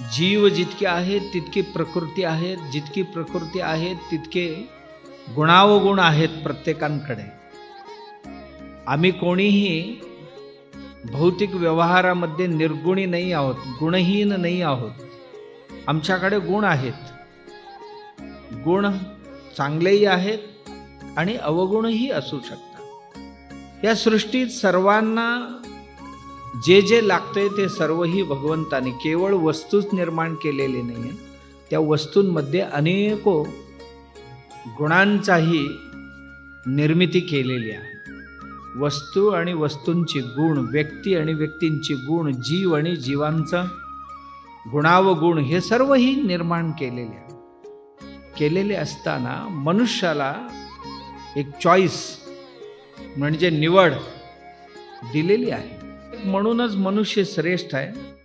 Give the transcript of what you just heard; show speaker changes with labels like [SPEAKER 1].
[SPEAKER 1] जीव जितके आहेत तितकी प्रकृती आहेत जितकी प्रकृती आहेत तितके गुणावगुण आहेत प्रत्येकांकडे. आम्ही कोणीही भौतिक व्यवहारामध्ये निर्गुणी नाही आहोत गुणहीन नाही आहोत. आमच्याकडे गुण आहेत. गुण चांगलेही आहेत आणि अवगुणही असू शकतात. या सृष्टीत सर्वांना जे जे लागतंय ते सर्वही भगवंताने केवळ वस्तूच निर्माण केलेली नाही आहे त्या वस्तूंमध्ये अनेको गुणांचाही निर्मिती केलेली आहे. वस्तू आणि वस्तूंची गुण व्यक्ती आणि व्यक्तींची गुण जीव आणि जीवांचं गुणावगुण हे सर्वही निर्माण केलेले आहे. केलेले असताना मनुष्याला एक चॉईस म्हणजे निवड दिलेली आहे. म्हणूनच मनुष्य श्रेष्ठ आहे.